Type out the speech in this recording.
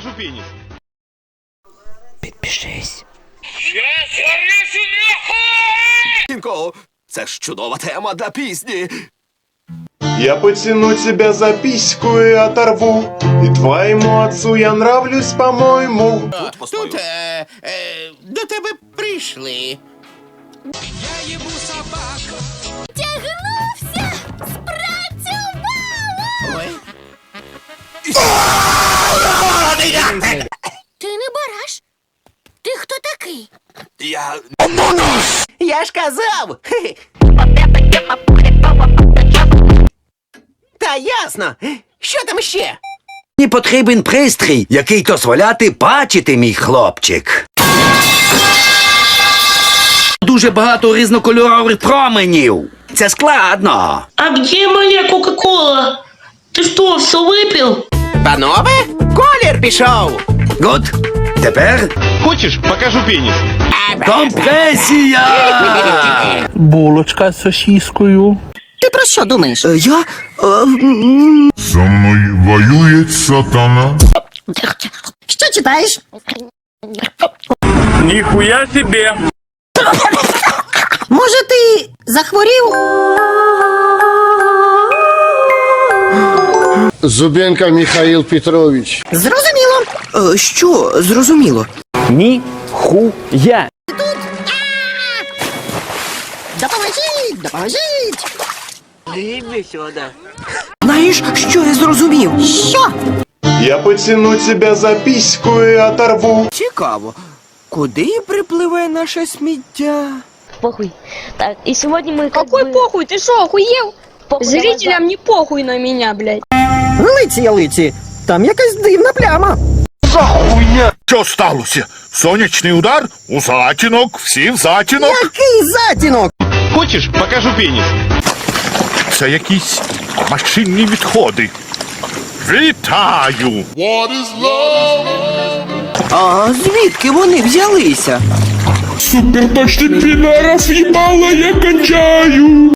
покажу пенис. Підпишись. Тінко, це ж чудова тема для пісні. Я потяну тебя за письку и оторву И твоему отцу я нравлюсь, по-моему Тут постою. Тут е, е, до тебе прийшли. Тягнувся! Такий? Я Я ж казав. Хе-хе. Та ясно. Що там ще? Мені потрібен пристрій, який дозволяти бачити, мій хлопчик. Дуже багато різнокольорових променів. Це складно. А где моя Кока-Кола? Ты что, все выпил? Панове, колір пішов. Гуд. Тепер Хочешь, покажу пенис? компресія. Булочка з сосіскою. Ти про що думаєш? Я. Со мною воює сатана. Що читаєш? Ніхуя себе. Може, ти захворів? Зубенко Михаил Петрович. Зрозуміло. Е, що зрозуміло? Ніхуя. Допоможіть! Допоможіть! Знаєш, що я зрозумів? Що? Я потяну тебя за письку и оторву Цікаво. Куди припливе наше сміття? Похуй. Так, и сегодня мы как Какой бы... похуй? Ты что, охуел? похуй на Зрителям не похуй на меня, блядь. Лиці ялиці, там якась дивна пляма. Що сталося? Сонячний удар? У затінок, всі в затінок. Який затінок? Хочешь, покажу пенис? Це якісь машинні відходи. Вітаю! А звідки вони взялися? Супер точно підаров їбало я кончаю!